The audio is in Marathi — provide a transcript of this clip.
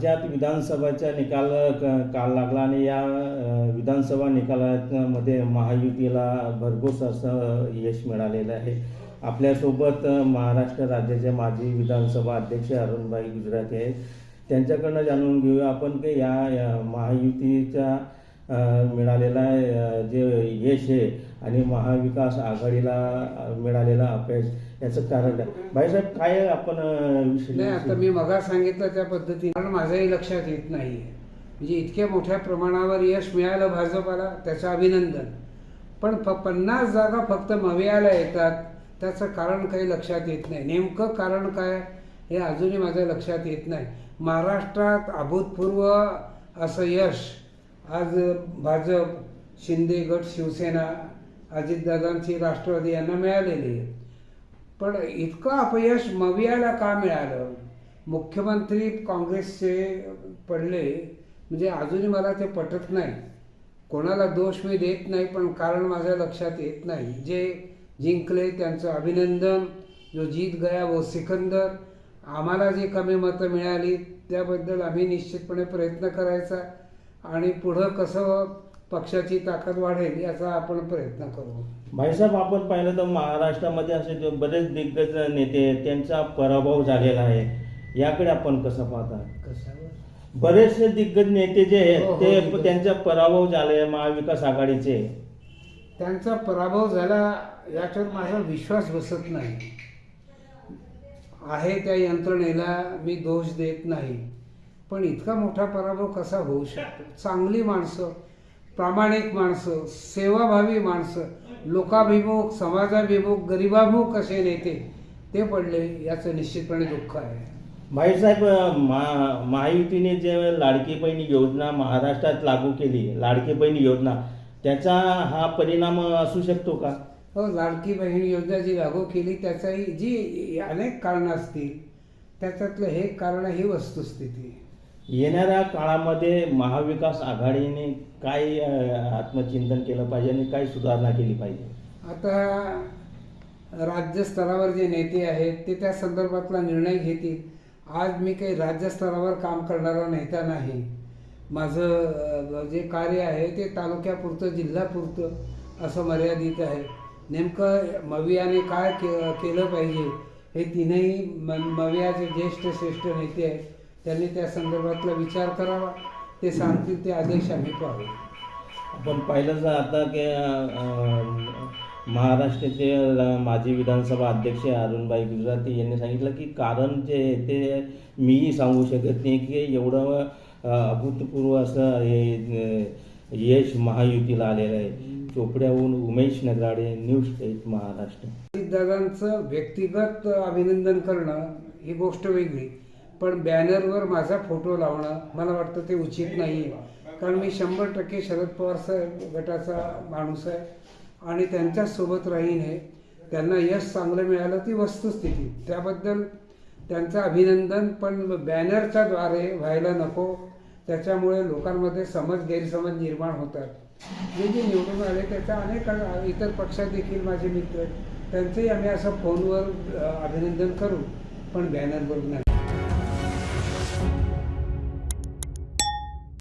राज्यात विधानसभाचा निकाल काल लागला आणि या विधानसभा निकालामध्ये महायुतीला भरघोस असं यश मिळालेलं आहे. आपल्यासोबत महाराष्ट्र राज्याचे माजी विधानसभा अध्यक्ष अरुणबाई गुजराती आहेत. त्यांच्याकडनं जाणून घेऊया आपण की या या महायुतीच्या मिळालेला जे यश आहे आणि महाविकास आघाडीला मिळालेला अपयश याचं कारण काय भाईसाहेब काय आपण नाही आता मी मगा सांगितलं त्या पद्धतीने. कारण माझ्याही लक्षात येत नाही म्हणजे इतक्या मोठ्या प्रमाणावर यश मिळालं भाजपाला त्याचं अभिनंदन. पण फ पन्नास जागा फक्त मवियाला येतात त्याचं कारण काही लक्षात येत नाही. नेमकं कारण काय हे अजूनही माझ्या लक्षात येत नाही. महाराष्ट्रात अभूतपूर्व असं यश आज भाजप शिंदे गट शिवसेना अजितदादांची राष्ट्रवादी यांना मिळालेली आहे. पण इतकं अपयश मवियाला का मिळालं? मुख्यमंत्री काँग्रेसचे पडले म्हणजे अजूनही मला ते पटत नाही. कोणाला दोष मी देत नाही पण कारण माझ्या लक्षात येत नाही. जे जिंकले त्यांचं अभिनंदन जो जीत गया वो सिकंदर. आम्हाला जी कमी मतं मिळाली त्याबद्दल आम्ही निश्चितपणे प्रयत्न करायचा. आणि पुढं कसं पक्षाची ताकद वाढेल याचा आपण प्रयत्न करू. भाईसाहेब आपण पाहिलं तर महाराष्ट्रामध्ये असे जे बरेच दिग्गज नेते आहेत त्यांचा पराभव झालेला आहे. याकडे आपण कसं पाहता? कशावर? बरेचसे दिग्गज नेते जे हो, हो, आहेत ते. त्यांचा पराभव झाले महाविकास आघाडीचे. त्यांचा पराभव झाला याच्यावर माझा विश्वास बसत नाही. आहे त्या यंत्रणेला मी दोष देत नाही. पण इतका मोठा पराभव कसा होऊ शकतो? चांगली माणसं प्रामाणिक माणसं सेवाभावी माणसं लोकाभिमुख समाजाभिमुख गरिबाभिमुख असे नेते ते पडले याचं निश्चितपणे दुःख आहे. भाईसाहेब महा महायुतीने जे लाडकी बहीण योजना महाराष्ट्रात लागू केली लाडकी बहीण योजना त्याचा हा परिणाम असू शकतो का? हो लाडकी बहीण योजना जी लागू केली त्याचाही जी अनेक कारणं असतील त्याच्यातलं हे कारण ही वस्तुस्थिती. येणाऱ्या काळामध्ये महाविकास आघाडीने काय आत्मचिंतन केलं पाहिजे आणि काय सुधारणा केली पाहिजे? आता राज्यस्तरावर जे नेते आहेत ते त्या संदर्भातला निर्णय घेतील. आज मी काही राज्यस्तरावर काम करणारा नेता नाही. माझं जे कार्य आहे ते तालुक्यापुरतं जिल्हापुरतं असं मर्यादित आहे. नेमकं मवियाने काय के केलं पाहिजे हे तीनही म मवियाचे ज्येष्ठ श्रेष्ठ नेते आहेत. त्यांनी त्या संदर्भातला विचार करावा. ते सांगतील ते आदेश आम्ही पाहू. आपण पाहिलं तर आता की महाराष्ट्राचे माजी विधानसभा अध्यक्ष अरुणभाई गुजराती यांनी सांगितलं की कारण जे आहे ते मीही सांगू शकत नाही की एवढं अभूतपूर्व असं हे यश महायुतीला आलेलं आहे. चोपड्याहून उमेश नगराडे न्यूज स्टेट महाराष्ट्र. दादांचं व्यक्तिगत अभिनंदन करणं ही गोष्ट वेगळी. पण बॅनरवर माझा फोटो लावणं मला वाटतं ते उचित नाही. आहे कारण मी शंभर टक्के शरद पवार साहेब गटाचा माणूस आहे आणि त्यांच्यासोबत राहीन हे. त्यांना यश चांगलं मिळालं ती वस्तुस्थिती. त्याबद्दल त्यांचं अभिनंदन पण बॅनरच्या द्वारे व्हायला नको. त्याच्यामुळे लोकांमध्ये समज गैरसमज निर्माण होतात. जे जे निवडून आले त्याचा अनेक इतर पक्षात देखील माझे मित्र आहेत. त्यांचंही आम्ही असं फोनवर अभिनंदन करू पण बॅनरवर नाही.